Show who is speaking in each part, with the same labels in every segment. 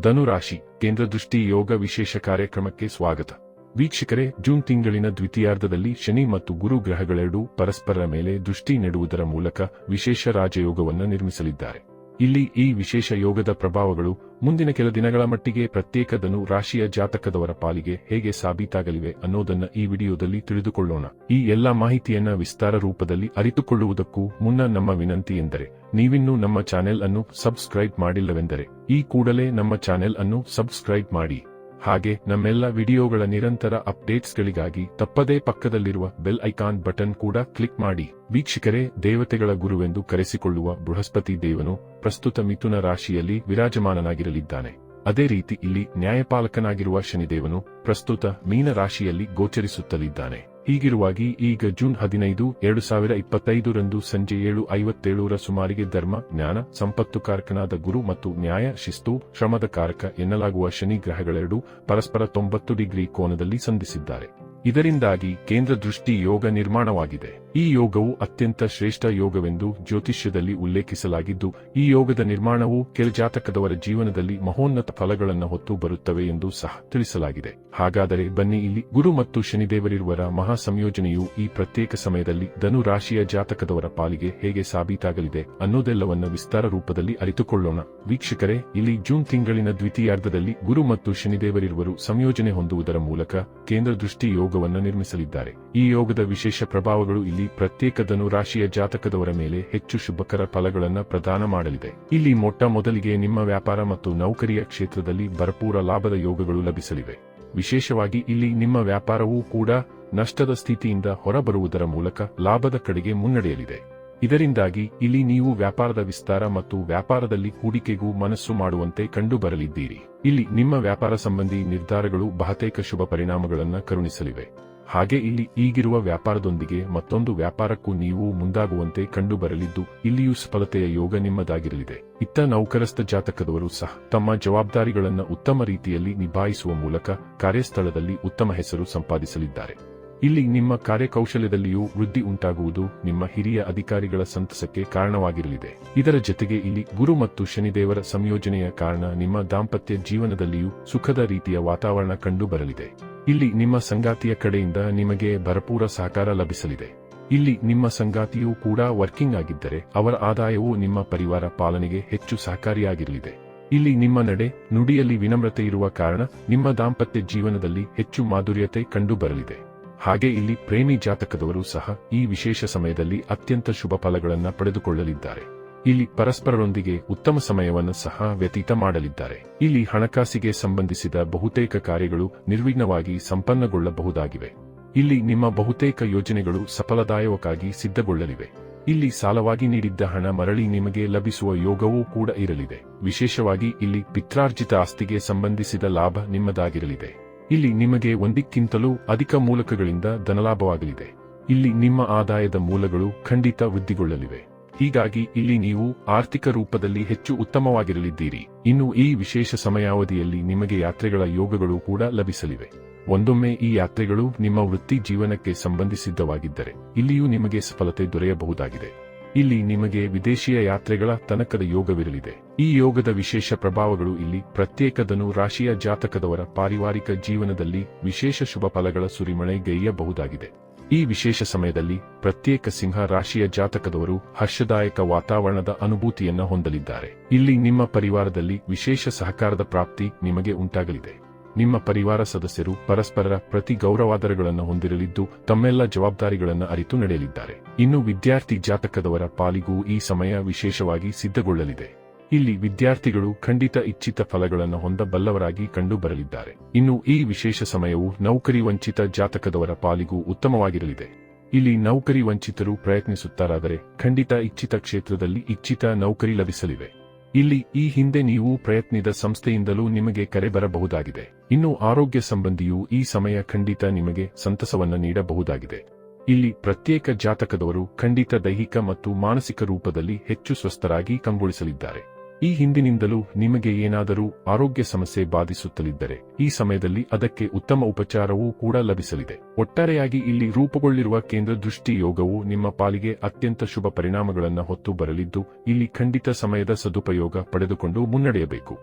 Speaker 1: ಧನುರಾಶಿ ಕೇಂದ್ರ ದೃಷ್ಟಿ ಯೋಗ ವಿಶೇಷ ಕಾರ್ಯಕ್ರಮಕ್ಕೆ ಸ್ವಾಗತ. ವೀಕ್ಷಕರೇ, ಜೂನ್ ತಿಂಗಳಿನ ದ್ವಿತೀಯಾರ್ಧದಲ್ಲಿ ಶನಿ ಮತ್ತು ಗುರು ಗ್ರಹಗಳೆರಡೂ ಪರಸ್ಪರರ ಮೇಲೆ ದೃಷ್ಟಿ ನೆಡುವುದರ ಮೂಲಕ ವಿಶೇಷ ರಾಜಯೋಗವನ್ನು ನಿರ್ಮಿಸಲಿದ್ದಾರೆ. ಇಲ್ಲಿ ಈ ವಿಶೇಷ ಯೋಗದ ಪ್ರಭಾವಗಳು ಮುಂದಿನ ಕೆಲ ದಿನಗಳ ಮಟ್ಟಿಗೆ ಪ್ರತ್ಯೇಕ ಧನು ರಾಶಿಯ ಜಾತಕದವರ ಪಾಲಿಗೆ ಹೇಗೆ ಸಾಬೀತಾಗಲಿವೆ ಅನ್ನೋದನ್ನ ಈ ವಿಡಿಯೋದಲ್ಲಿ ತಿಳಿದುಕೊಳ್ಳೋಣ. ಈ ಎಲ್ಲಾ ಮಾಹಿತಿಯನ್ನ ವಿಸ್ತಾರ ರೂಪದಲ್ಲಿ ಅರಿತುಕೊಳ್ಳುವುದಕ್ಕೂ ಮುನ್ನ ನಮ್ಮ ವಿನಂತಿ ಎಂದರೆ, ನೀವಿನ್ನೂ ನಮ್ಮ ಚಾನೆಲ್ ಅನ್ನು ಸಬ್ಸ್ಕ್ರೈಬ್ ಮಾಡಿಲ್ಲವೆಂದರೆ, ಈ ಕೂಡಲೇ ನಮ್ಮ ಚಾನೆಲ್ ಅನ್ನು ಸಬ್ಸ್ಕ್ರೈಬ್ ಮಾಡಿ. ಹಾಗೆ ನಮ್ಮೆಲ್ಲ ವಿಡಿಯೋಗಳ ನಿರಂತರ ಅಪ್ಡೇಟ್ಸ್ಗಳಿಗಾಗಿ ತಪ್ಪದೇ ಪಕ್ಕದಲ್ಲಿರುವ ಬೆಲ್ ಐಕಾನ್ ಬಟನ್ ಕೂಡ ಕ್ಲಿಕ್ ಮಾಡಿ. ವೀಕ್ಷಕರೇ, ದೇವತೆಗಳ ಗುರುವೆಂದು ಕರೆಸಿಕೊಳ್ಳುವ ಬೃಹಸ್ಪತಿ ದೇವನು ಪ್ರಸ್ತುತ ಮಿಥುನ ರಾಶಿಯಲ್ಲಿ ವಿರಾಜಮಾನನಾಗಿರಲಿದ್ದಾನೆ. ಅದೇ ರೀತಿ ಇಲ್ಲಿ ನ್ಯಾಯಪಾಲಕನಾಗಿರುವ ಶನಿದೇವನು ಪ್ರಸ್ತುತ ಮೀನ ರಾಶಿಯಲ್ಲಿ ಗೋಚರಿಸುತ್ತಲಿದ್ದಾನೆ. ಹೀಗಿರುವಾಗಿ ಈಗ ಜೂನ್ ಹದಿನೈದು, ಎರಡು ಸಾವಿರ ಇಪ್ಪತ್ತೈದರಂದು ಸಂಜೆ ಏಳು ಐವತ್ತೇಳರ ಸುಮಾರಿಗೆ ಧರ್ಮ, ಜ್ಞಾನ, ಸಂಪತ್ತು ಕಾರಕನಾದ ಗುರು ಮತ್ತು ನ್ಯಾಯ, ಶಿಸ್ತು, ಶ್ರಮದ ಕಾರಕ ಎನ್ನಲಾಗುವ ಶನಿ ಗ್ರಹಗಳೆರಡು ಪರಸ್ಪರ ತೊಂಬತ್ತು ಡಿಗ್ರಿ ಕೋನದಲ್ಲಿ ಸಂಧಿಸಿದ್ದಾರೆ. ಇದರಿಂದಾಗಿ ಕೇಂದ್ರ ದೃಷ್ಟಿ ಯೋಗ ನಿರ್ಮಾಣವಾಗಿದೆ. ಈ ಯೋಗವು ಅತ್ಯಂತ ಶ್ರೇಷ್ಠ ಯೋಗವೆಂದು ಜ್ಯೋತಿಷ್ಯದಲ್ಲಿ ಉಲ್ಲೇಖಿಸಲಾಗಿದ್ದು, ಈ ಯೋಗದ ನಿರ್ಮಾಣವು ಕೆಲ ಜಾತಕದವರ ಜೀವನದಲ್ಲಿ ಮಹೋನ್ನತ ಫಲಗಳನ್ನು ಹೊತ್ತು ಬರುತ್ತವೆ ಎಂದು ಸಹ ತಿಳಿಸಲಾಗಿದೆ. ಹಾಗಾದರೆ ಬನ್ನಿ ಇಲ್ಲಿ ಗುರು ಮತ್ತು ಶನಿದೇವರಿರುವರ ಮಹಾ ಸಂಯೋಜನೆಯು ಈ ಪ್ರತ್ಯೇಕ ಸಮಯದಲ್ಲಿ ಧನು ರಾಶಿಯ ಜಾತಕದವರ ಪಾಲಿಗೆ ಹೇಗೆ ಸಾಬೀತಾಗಲಿದೆ ಅನ್ನೋದೆಲ್ಲವನ್ನ ವಿಸ್ತಾರ ರೂಪದಲ್ಲಿ ಅರಿತುಕೊಳ್ಳೋಣ. ವೀಕ್ಷಕರೇ, ಇಲ್ಲಿ ಜೂನ್ ತಿಂಗಳಿನ ದ್ವಿತೀಯಾರ್ಧದಲ್ಲಿ ಗುರು ಮತ್ತು ಶನಿದೇವರಿರುವರು ಸಂಯೋಜನೆ ಹೊಂದುವುದರ ಮೂಲಕ ಕೇಂದ್ರ ದೃಷ್ಟಿ ಯೋಗವನ್ನು ನಿರ್ಮಿಸಲಿದ್ದಾರೆ. ಈ ಯೋಗದ ವಿಶೇಷ ಪ್ರಭಾವಗಳು ಇಲ್ಲಿ ಪ್ರತ್ಯೇಕ ಧನು ರಾಶಿಯ ಜಾತಕದವರ ಮೇಲೆ ಹೆಚ್ಚು ಶುಭಕರ ಫಲಗಳನ್ನು ಪ್ರದಾನ ಮಾಡಲಿದೆ. ಇಲ್ಲಿ ಮೊಟ್ಟ ಮೊದಲಿಗೆ ನಿಮ್ಮ ವ್ಯಾಪಾರ ಮತ್ತು ನೌಕರಿಯ ಕ್ಷೇತ್ರದಲ್ಲಿ ಭರಪೂರ ಲಾಭದ ಯೋಗಗಳು ಲಭಿಸಲಿವೆ. ವಿಶೇಷವಾಗಿ ಇಲ್ಲಿ ನಿಮ್ಮ ವ್ಯಾಪಾರವೂ ಕೂಡ ನಷ್ಟದ ಸ್ಥಿತಿಯಿಂದ ಹೊರಬರುವುದರ ಮೂಲಕ ಲಾಭದ ಕಡೆಗೆ ಮುನ್ನಡೆಯಲಿದೆ. ಇದರಿಂದಾಗಿ ಇಲ್ಲಿ ನೀವು ವ್ಯಾಪಾರದ ವಿಸ್ತಾರ ಮತ್ತು ವ್ಯಾಪಾರದಲ್ಲಿ ಹೂಡಿಕೆಗೂ ಮನಸ್ಸು ಮಾಡುವಂತೆ ಕಂಡುಬರಲಿದ್ದೀರಿ. ಇಲ್ಲಿ ನಿಮ್ಮ ವ್ಯಾಪಾರ ಸಂಬಂಧಿ ನಿರ್ಧಾರಗಳು ಬಹುತೇಕ ಶುಭ ಪರಿಣಾಮಗಳನ್ನು ಕರುಣಿಸಲಿವೆ. ಹಾಗೆ ಇಲ್ಲಿ ಈಗಿರುವ ವ್ಯಾಪಾರದೊಂದಿಗೆ ಮತ್ತೊಂದು ವ್ಯಾಪಾರಕ್ಕೂ ನೀವು ಮುಂದಾಗುವಂತೆ ಕಂಡುಬರಲಿದ್ದು, ಇಲ್ಲಿಯೂ ಸಫಲತೆಯ ಯೋಗ ನಿಮ್ಮದಾಗಿರಲಿದೆ. ಇತ್ತ ನೌಕರಸ್ಥ ಜಾತಕದವರು ಸಹ ತಮ್ಮ ಜವಾಬ್ದಾರಿಗಳನ್ನು ಉತ್ತಮ ರೀತಿಯಲ್ಲಿ ನಿಭಾಯಿಸುವ ಮೂಲಕ ಕಾರ್ಯಸ್ಥಳದಲ್ಲಿ ಉತ್ತಮ ಹೆಸರು ಸಂಪಾದಿಸಲಿದ್ದಾರೆ. ಇಲ್ಲಿ ನಿಮ್ಮ ಕಾರ್ಯಕೌಶಲ್ಯದಲ್ಲಿಯೂ ವೃದ್ಧಿ ಉಂಟಾಗುವುದು ನಿಮ್ಮ ಹಿರಿಯ ಅಧಿಕಾರಿಗಳ ಸಂತಸಕ್ಕೆ ಕಾರಣವಾಗಿರಲಿದೆ. ಇದರ ಜತೆಗೆ ಇಲ್ಲಿ ಗುರು ಮತ್ತು ಶನಿದೇವರ ಸಂಯೋಜನೆಯ ಕಾರಣ ನಿಮ್ಮ ದಾಂಪತ್ಯ ಜೀವನದಲ್ಲಿಯೂ ಸುಖದ ರೀತಿಯ ವಾತಾವರಣ ಕಂಡುಬರಲಿದೆ. ಇಲ್ಲಿ ನಿಮ್ಮ ಸಂಗಾತಿಯ ಕಡೆಯಿಂದ ನಿಮಗೆ ಭರಪೂರ ಸಹಕಾರ ಲಭಿಸಲಿದೆ. ಇಲ್ಲಿ ನಿಮ್ಮ ಸಂಗಾತಿಯೂ ಕೂಡ ವರ್ಕಿಂಗ್ ಆಗಿದ್ದರೆ ಅವರ ಆದಾಯವು ನಿಮ್ಮ ಪರಿವಾರ ಪಾಲನೆಗೆ ಹೆಚ್ಚು ಸಹಕಾರಿಯಾಗಿರಲಿದೆ. ಇಲ್ಲಿ ನಿಮ್ಮ ನಡೆ ನುಡಿಯಲ್ಲಿ ವಿನಮ್ರತೆ ಇರುವ ಕಾರಣ ನಿಮ್ಮ ದಾಂಪತ್ಯ ಜೀವನದಲ್ಲಿ ಹೆಚ್ಚು ಮಾಧುರ್ಯತೆ ಕಂಡುಬರಲಿದೆ. ಹಾಗೆ ಇಲ್ಲಿ ಪ್ರೇಮಿ ಜಾತಕದವರು ಸಹ ಈ ವಿಶೇಷ ಸಮಯದಲ್ಲಿ ಅತ್ಯಂತ ಶುಭ ಫಲಗಳನ್ನು ಪಡೆದುಕೊಳ್ಳಲಿದ್ದಾರೆ. ಇಲ್ಲಿ ಪರಸ್ಪರರೊಂದಿಗೆ ಉತ್ತಮ ಸಮಯವನ್ನು ಸಹ ವ್ಯತೀತ ಮಾಡಲಿದ್ದಾರೆ. ಇಲ್ಲಿ ಹಣಕಾಸಿಗೆ ಸಂಬಂಧಿಸಿದ ಬಹುತೇಕ ಕಾರ್ಯಗಳು ನಿರ್ವಿಘ್ನವಾಗಿ ಸಂಪನ್ನಗೊಳ್ಳಬಹುದಾಗಿವೆ. ಇಲ್ಲಿ ನಿಮ್ಮ ಬಹುತೇಕ ಯೋಜನೆಗಳು ಸಫಲದಾಯಕವಾಗಿ ಸಿದ್ಧಗೊಳ್ಳಲಿವೆ. ಇಲ್ಲಿ ಸಾಲವಾಗಿ ನೀಡಿದ್ದ ಹಣ ಮರಳಿ ನಿಮಗೆ ಲಭಿಸುವ ಯೋಗವೂ ಕೂಡ ಇರಲಿದೆ. ವಿಶೇಷವಾಗಿ ಇಲ್ಲಿ ಪಿತ್ರಾರ್ಜಿತ ಆಸ್ತಿಗೆ ಸಂಬಂಧಿಸಿದ ಲಾಭ ನಿಮ್ಮದಾಗಿರಲಿದೆ. ಇಲ್ಲಿ ನಿಮಗೆ ಒಂದಿಕ್ಕಿಂತಲೂ ಅಧಿಕ ಮೂಲಕಗಳಿಂದ ಧನಲಾಭವಾಗಲಿದೆ. ಇಲ್ಲಿ ನಿಮ್ಮ ಆದಾಯದ ಮೂಲಗಳು ಖಂಡಿತ ವೃದ್ಧಿಗೊಳ್ಳಲಿವೆ. ಹೀಗಾಗಿ ಇಲ್ಲಿ ನೀವು ಆರ್ಥಿಕ ರೂಪದಲ್ಲಿ ಹೆಚ್ಚು ಉತ್ತಮವಾಗಿರಲಿದ್ದೀರಿ. ಇನ್ನು ಈ ವಿಶೇಷ ಸಮಯಾವಧಿಯಲ್ಲಿ ನಿಮಗೆ ಯಾತ್ರೆಗಳ ಯೋಗಗಳು ಕೂಡ ಲಭಿಸಲಿವೆ. ಒಂದೊಮ್ಮೆ ಈ ಯಾತ್ರೆಗಳು ನಿಮ್ಮ ವೃತ್ತಿ ಜೀವನಕ್ಕೆ ಸಂಬಂಧಿಸಿದ್ದವಾಗಿದ್ದರೆ ಇಲ್ಲಿಯೂ ನಿಮಗೆ ಸಫಲತೆ ದೊರೆಯಬಹುದಾಗಿದೆ. ಇಲ್ಲಿ ನಿಮಗೆ ವಿದೇಶಿಯ ಯಾತ್ರೆಗಳ ತನಕದ ಯೋಗವಿರಲಿದೆ. ಈ ಯೋಗದ ವಿಶೇಷ ಪ್ರಭಾವಗಳು ಇಲ್ಲಿ ಪ್ರತ್ಯೇಕದನು ರಾಶಿಯ ಜಾತಕದವರ ಪಾರಿವಾರಿಕ ಜೀವನದಲ್ಲಿ ವಿಶೇಷ ಶುಭ ಫಲಗಳ ಸುರಿಮಳೆ ಗೈಯಬಹುದಾಗಿದೆ. ಈ ವಿಶೇಷ ಸಮಯದಲ್ಲಿ ಪ್ರತ್ಯೇಕ ಸಿಂಹ ರಾಶಿಯ ಜಾತಕದವರು ಹರ್ಷದಾಯಕ ವಾತಾವರಣದ ಅನುಭೂತಿಯನ್ನ ಹೊಂದಲಿದ್ದಾರೆ. ಇಲ್ಲಿ ನಿಮ್ಮ ಪರಿವಾರದಲ್ಲಿ ವಿಶೇಷ ಸಹಕಾರದ ಪ್ರಾಪ್ತಿ ನಿಮಗೆ ಉಂಟಾಗಲಿದೆ. ನಿಮ್ಮ ಪರಿವಾರ ಸದಸ್ಯರು ಪರಸ್ಪರರ ಪ್ರತಿ ಗೌರವಾದರಗಳನ್ನು ಹೊಂದಿರಲಿದ್ದು, ತಮ್ಮೆಲ್ಲ ಜವಾಬ್ದಾರಿಗಳನ್ನು ಅರಿತು ನಡೆಯಲಿದ್ದಾರೆ. ಇನ್ನು ವಿದ್ಯಾರ್ಥಿ ಜಾತಕದವರ ಪಾಲಿಗೂ ಈ ಸಮಯ ವಿಶೇಷವಾಗಿ ಸಿದ್ಧಗೊಳ್ಳಲಿದೆ. ಇಲ್ಲಿ ವಿದ್ಯಾರ್ಥಿಗಳು ಖಂಡಿತ ಇಚ್ಛಿತ ಫಲಗಳನ್ನು ಹೊಂದಬಲ್ಲವರಾಗಿ ಕಂಡುಬರಲಿದ್ದಾರೆ. ಇನ್ನು ಈ ವಿಶೇಷ ಸಮಯವು ನೌಕರಿ ವಂಚಿತ ಜಾತಕದವರ ಪಾಲಿಗೂ ಉತ್ತಮವಾಗಿರಲಿದೆ. ಇಲ್ಲಿ ನೌಕರಿ ವಂಚಿತರು ಪ್ರಯತ್ನಿಸುತ್ತಾರಾದರೆ ಖಂಡಿತ ಇಚ್ಛಿತ ಕ್ಷೇತ್ರದಲ್ಲಿ ಇಚ್ಛಿತ ನೌಕರಿ ಲಭಿಸಲಿವೆ. ಇಲ್ಲಿ ಈ ಹಿಂದೆ ನೀವು ಪ್ರಯತ್ನಿದ ಸಂಸ್ಥೆಯಿಂದಲೂ ನಿಮಗೆ ಕರೆ ಬರಬಹುದಾಗಿದೆ. ಇನ್ನು ಆರೋಗ್ಯ ಸಂಬಂಧಿಯು ಈ ಸಮಯ ಖಂಡಿತ ನಿಮಗೆ ಸಂತಸವನ್ನ ನೀಡಬಹುದಾಗಿದೆ. ಇಲ್ಲಿ ಪ್ರತ್ಯೇಕ ಜಾತಕದವರು ಖಂಡಿತ ದೈಹಿಕ ಮತ್ತು ಮಾನಸಿಕ ರೂಪದಲ್ಲಿ ಹೆಚ್ಚು ಸ್ವಸ್ಥರಾಗಿ ಕಂಗೊಳಿಸಲಿದ್ದಾರೆ. ಈ ಹಿಂದಿನಿಂದಲೂ ನಿಮಗೆ ಏನಾದರೂ ಆರೋಗ್ಯ ಸಮಸ್ಯೆ ಬಾಧಿಸುತ್ತಲಿದ್ದರೆ ಈ ಸಮಯದಲ್ಲಿ ಅದಕ್ಕೆ ಉತ್ತಮ ಉಪಚಾರವೂ ಕೂಡ ಲಭಿಸಲಿದೆ. ಒಟ್ಟಾರೆಯಾಗಿ ಇಲ್ಲಿ ರೂಪುಗೊಳ್ಳಿರುವ ಕೇಂದ್ರ ದೃಷ್ಟಿ ಯೋಗವು ನಿಮ್ಮ ಪಾಲಿಗೆ ಅತ್ಯಂತ ಶುಭ ಪರಿಣಾಮಗಳನ್ನು ಹೊತ್ತು ಬರಲಿದ್ದು, ಇಲ್ಲಿ ಖಂಡಿತ ಸಮಯದ ಸದುಪಯೋಗ ಪಡೆದುಕೊಂಡು ಮುನ್ನಡೆಯಬೇಕು.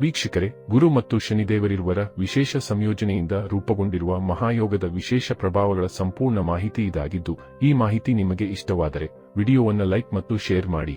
Speaker 1: ವೀಕ್ಷಕರೇ, ಗುರು ಮತ್ತು ಶನಿದೇವರಿರುವರ ವಿಶೇಷ ಸಂಯೋಜನೆಯಿಂದ ರೂಪುಗೊಂಡಿರುವ ಮಹಾಯೋಗದ ವಿಶೇಷ ಪ್ರಭಾವಗಳ ಸಂಪೂರ್ಣ ಮಾಹಿತಿ ಇದಾಗಿದ್ದು, ಈ ಮಾಹಿತಿ ನಿಮಗೆ ಇಷ್ಟವಾದರೆ ವಿಡಿಯೋವನ್ನು ಲೈಕ್ ಮತ್ತು ಶೇರ್ ಮಾಡಿ.